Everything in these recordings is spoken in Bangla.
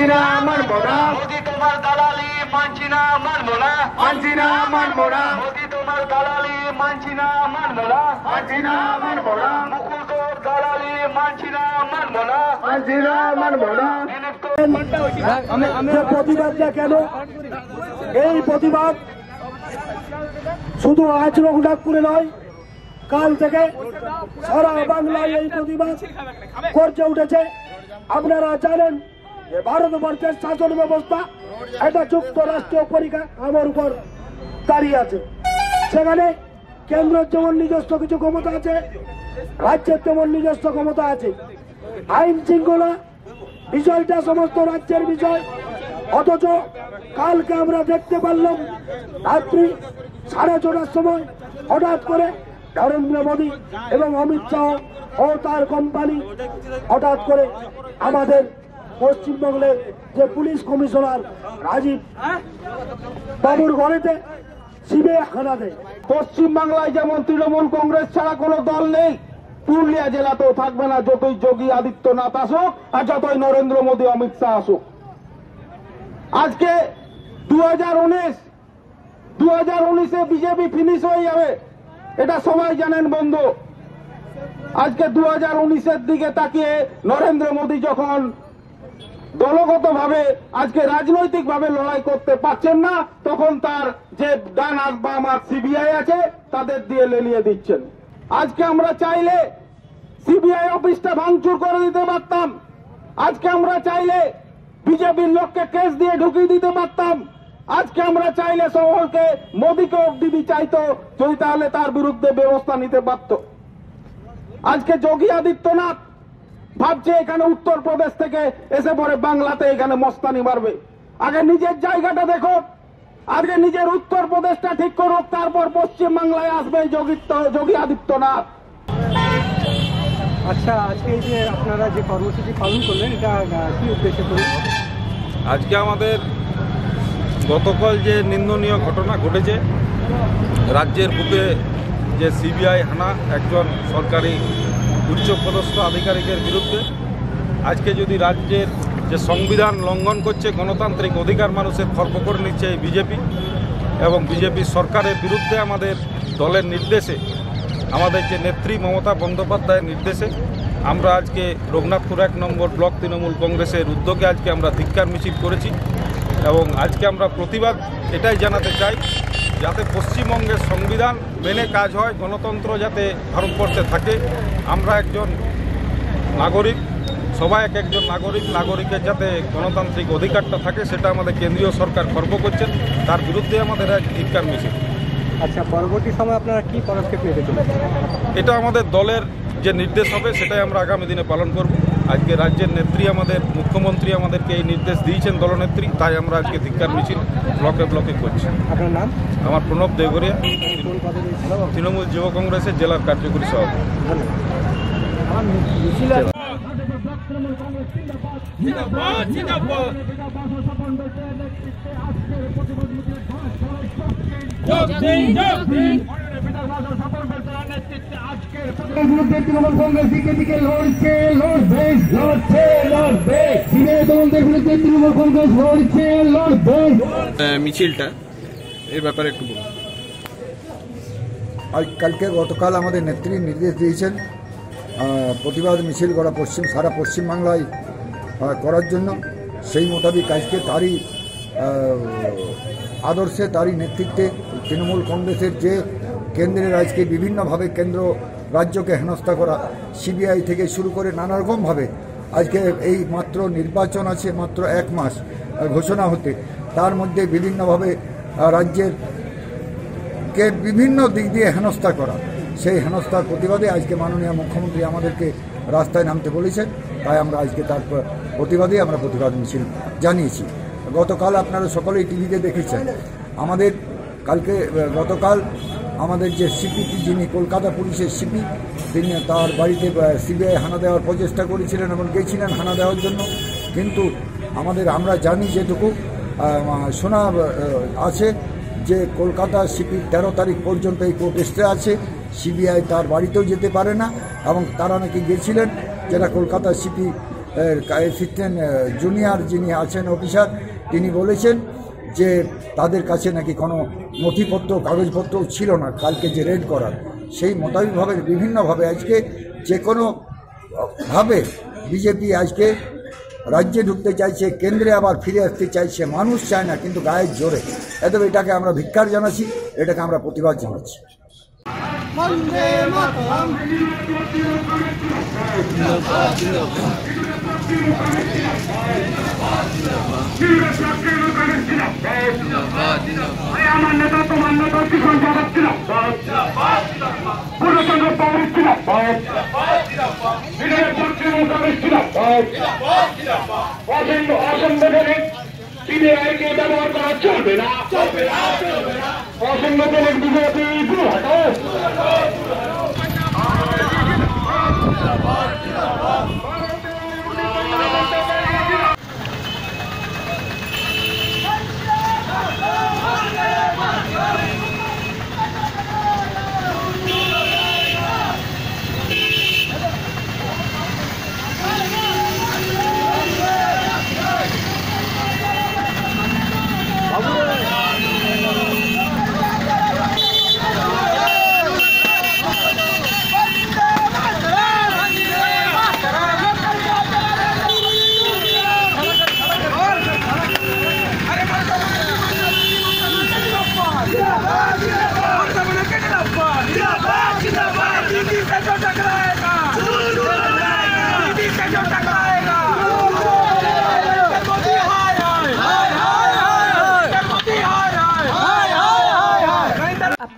মানছি না মানবো না মোদি তোমার দালালি মানছি না মানবো না মানছি না মানবো না মোদি তোমার দালালি মানছি না মানবো না মানছি না মানবো না মুকুল তোর দালালি মানছি না মানবো না মানছি না মানবো না প্রতিবাদটা কেন? এই প্রতিবাদ শুধু আজ রঘুনাথপুরে নয় কাল থেকে সারা বাংলায় এই প্রতিবাদ করছে উঠেছে। আপনারা জানেন ভারতবর্ষের শাসন ব্যবস্থা একটা যুক্তরাষ্ট্রীয় আমার উপর দাঁড়িয়ে আছে। সেখানে কেন্দ্রের যেমন নিজস্ব কিছু ক্ষমতা আছে, রাজ্যের তেমন নিজস্ব ক্ষমতা আছে। আইন শৃঙ্খলা বিষয়টা সমস্ত রাজ্যের বিষয়। অথচ কালকে আমরা দেখতে পারলাম, রাত্রি সাড়ে ছটার সময় হঠাৎ করে নরেন্দ্র মোদী এবং অমিত শাহ ও তার কোম্পানি হঠাৎ করে আমাদের পশ্চিমবঙ্গের যে পুলিশ কমিশনার রাজীব বাবুর ঘরেতে শিবে হানা দেয়। পশ্চিম বাংলায় যেমন তৃণমূল কংগ্রেস ছাড়া কোনো দল নেই, পুরুলিয়া জেলাতেও থাকবে না যতই যোগী আদিত্যনাথ আসুক আর যতই নরেন্দ্র মোদী, অমিত শাহ আসুক। আজকে দু হাজার উনিশ দু হাজার উনিশে বিজেপি ফিনিশ হয়ে যাবে, এটা সবাই জানেন বন্ধু। আজকে দু হাজার উনিশের দিকে তাকিয়ে নরেন্দ্র মোদী যখন দলগতভাবে আজকে রাজনৈতিকভাবে লড়াই করতে পারছেন না, তখন তার যে ডান আর বাম আর সিবিআই আছে, তাদের দিয়ে লেলিয়ে দিচ্ছেন। আজকে আমরা চাইলে সিবিআই অফিসটা ভাঙচুর করে দিতে পারতাম। আজকে আমরা চাইলে বিজেপির লোককে কেস দিয়ে ঢুকিয়ে দিতে পারতাম। আজকে আমরা চাইলে সকলকে মোদীকে অব্দি চাইতো, যদি তাহলে তার বিরুদ্ধে ব্যবস্থা নিতে পারত। আজকে যোগী আদিত্যনাথ ভাবছে এখানে উত্তরপ্রদেশ থেকে এসে পরে বাংলাতে এখানে মস্তানি মারবে। আগে নিজের জায়গাটা দেখো। আজকে নিজের উত্তরপ্রদেশটা ঠিক করুক তারপর পশ্চিম বাংলায় আসবে যোগী আদিত্যনাথ। আচ্ছা আজকে এই যে আপনারা যে কর্মসূচি পালন করলেন এটা কি উদ্দেশ্যে করে আজকে আমাদের গতকাল যে নিন্দনীয় ঘটনা ঘটেছে রাজ্যের বুকে যে সিবিআই হানা একজন সরকারি উচ্চপদস্থ আধিকারিকের বিরুদ্ধে। আজকে যদি রাজ্যের যে সংবিধান লঙ্ঘন করছে, গণতান্ত্রিক অধিকার মানুষের খর্ব করে নিচ্ছে এই বিজেপি এবং বিজেপি সরকারের বিরুদ্ধে আমাদের দলের নির্দেশে, আমাদের যে নেত্রী মমতা বন্দ্যোপাধ্যায়ের নির্দেশে, আমরা আজকে রঘুনাথপুর এক নম্বর ব্লক তৃণমূল কংগ্রেসের উদ্যোগে আজকে আমরা ধিক্কার মিছিল করেছি এবং আজকে আমরা প্রতিবাদ এটাই জানাতে চাই যাতে পশ্চিমবঙ্গের সংবিধান মেনে কাজ হয় গণতন্ত্র যাতে ভারতবর্ষে থাকে। আমরা একজন নাগরিক সবাই এক একজন নাগরিক নাগরিকের যাতে গণতান্ত্রিক অধিকারটা থাকে সেটা আমাদের কেন্দ্রীয় সরকার খর্ব করছেন। তার বিরুদ্ধে আমাদের এক ধিক্কার মিছিল। আচ্ছা পরবর্তী সময় আপনারা কি পদক্ষেপ নিতে চলেছেন? এটা আমাদের দলের যে নির্দেশ হবে সেটাই আমরা আগামী দিনে পালন করব। আজকে রাজ্যের নেত্রী আমাদের মুখ্যমন্ত্রী আমাদেরকে এই নির্দেশ দিয়েছেন দলনেত্রী তাই আমরা আজকে ধিক্কার মিছিল ব্লকে ব্লকে করছি। আপনার নাম? আমার প্রণব দেগরিয়া কোন পদে রয়েছিল তৃণমূল যুব কংগ্রেসের জেলার কার্যকরী সভাপতি। বিরুদ্ধে তৃণমূল কংগ্রেস দিকে দিকে লড়ছে লড়বে লড়ছে লড়বে। সিনিয়র তরুণদের বিরুদ্ধে তৃণমূল কংগ্রেস লড়ছে লড়বে। মিছিলটা এর ব্যাপারে একটু বলুন। আজ কালকে গতকাল আমাদের নেত্রী নির্দেশ দিয়েছেন প্রতিবাদ মিছিল করা পশ্চিম সারা পশ্চিমবাংলায় করার জন্য। সেই মোতাবেক আজকে তারই আদর্শে তারই নেতৃত্বে তৃণমূল কংগ্রেসের যে কেন্দ্রের আজকে বিভিন্নভাবে কেন্দ্র রাজ্যকে হেনস্থা করা, সিবিআই থেকে শুরু করে নানা রকমভাবে আজকে এই মাত্র নির্বাচন আছে মাত্র এক মাস ঘোষণা হতে, তার মধ্যে বিভিন্নভাবে রাজ্যের কে বিভিন্ন দিক দিয়ে হেনস্থা করা, সেই হেনস্থার প্রতিবাদে আজকে মাননীয় মুখ্যমন্ত্রী আমাদেরকে রাস্তায় নামতে বলেছেন, তাই আমরা আজকে তার প্র- প্রতিবাদে আমরা প্রতিবাদ মিছিল জানিয়েছি। গতকাল আপনারা সকলেই টিভিতে দেখেছেন, আমাদের কালকে গতকাল আমাদের যে সিপি যিনি কলকাতা পুলিশের সিপি, তিনি তার বাড়িতে সিবিআই হানা দেওয়ার প্রচেষ্টা করেছিলেন এবং গেছিলেন হানা দেওয়ার জন্য। কিন্তু আমাদের, আমরা জানি যেটুকু শোনা আছে যে কলকাতা সিপি তেরো তারিখ পর্যন্ত এই কোর্ট স্টে আছে। সিবিআই তার বাড়িতেও যেতে পারে না এবং তারা নাকি গেছিলেন যেটা কলকাতা সিপি অ্যাসিস্ট্যান্ট জুনিয়র যিনি আছেন অফিসার তিনি বলেছেন যে তাদের কাছে নাকি কোনো নথিপত্র, কাগজপত্র ছিল না, কালকে যে রেড করার, সেই মোতাবিকভাবে বিভিন্নভাবে আজকে যে কোনো ভাবে বিজেপি আজকে রাজ্যে ঢুকতে চাইছে, কেন্দ্রে আবার ফিরে আসতে চাইছে, মানুষ চায় না, কিন্তু গায়ের জোরে। এত এটাকে আমরা ধিক্কার জানাচ্ছি, এটাকে আমরা প্রতিবাদ জানাচ্ছি। আমার নেতা তোমার নেতা কিষণ যাদব ছিল পূর্ণচন্দ্র পাউরি ছিল অসংখ্য অসংগঠনিক সিবিআইকে ব্যবহার করা চলবে না অসংগঠনিক বিজেপি দূর হটাও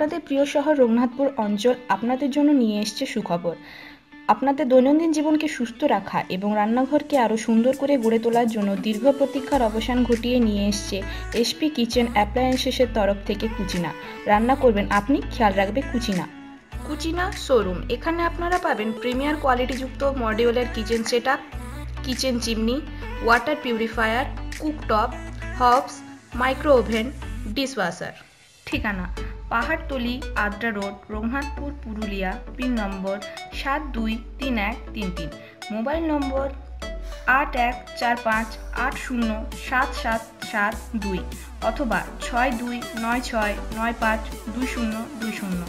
আপনাদের প্রিয় শহর রঘুনাথপুর অঞ্চল আপনাদের জন্য নিয়ে এসছে সুখবর। আপনাদের দৈনন্দিন জীবনকে সুস্থ রাখা এবং রান্নাঘরকে আরও সুন্দর করে গড়ে তোলার জন্য দীর্ঘ প্রতীক্ষার অবসান ঘটিয়ে নিয়ে এসছে এসপি কিচেন অ্যাপ্লায়েন্সেসের তরফ থেকে কুচিনা। রান্না করবেন আপনি, খেয়াল রাখবে কুচিনা। কুচিনা শোরুম। এখানে আপনারা পাবেন premier কোয়ালিটিযুক্ত modular kitchen set kitchen chimney, water purifier, cooktop, hobs, micro oven, dishwasher. ঠিকানা Paharatali, Adra road Raghunathpur Purulia, pin number সাত দুই তিন এক তিন তিন। মোবাইল নম্বর আট এক চার পাঁচ আট শূন্য সাত সাত সাত দুই অথবা ছয় দুই নয় ছয় নয় পাঁচ দুই শূন্য দুই শূন্য।